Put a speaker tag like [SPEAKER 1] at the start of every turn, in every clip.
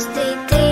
[SPEAKER 1] Stay. day.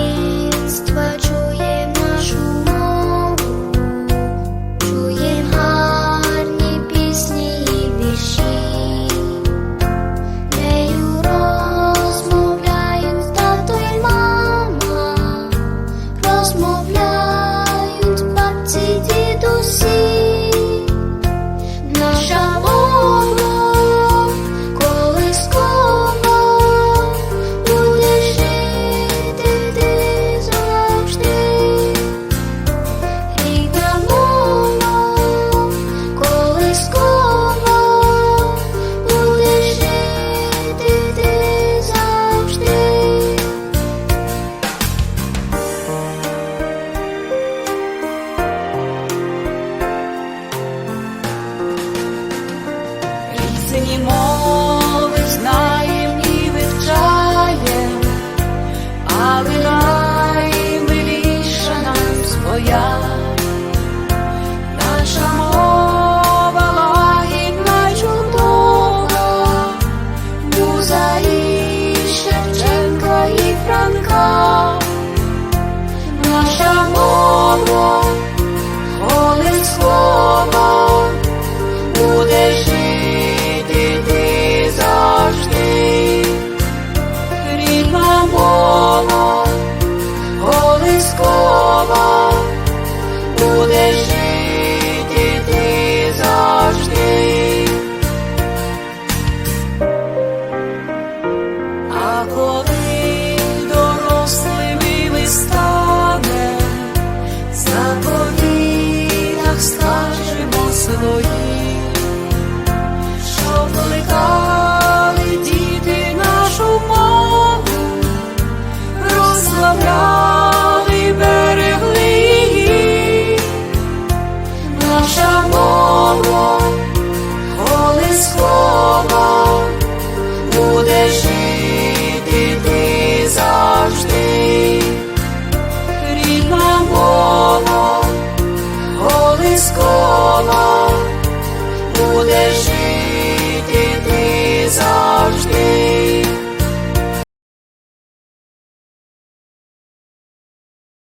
[SPEAKER 1] слово буде жити ти завжди, а коли дорослими ми станем, за повітах скажемо свої. 越是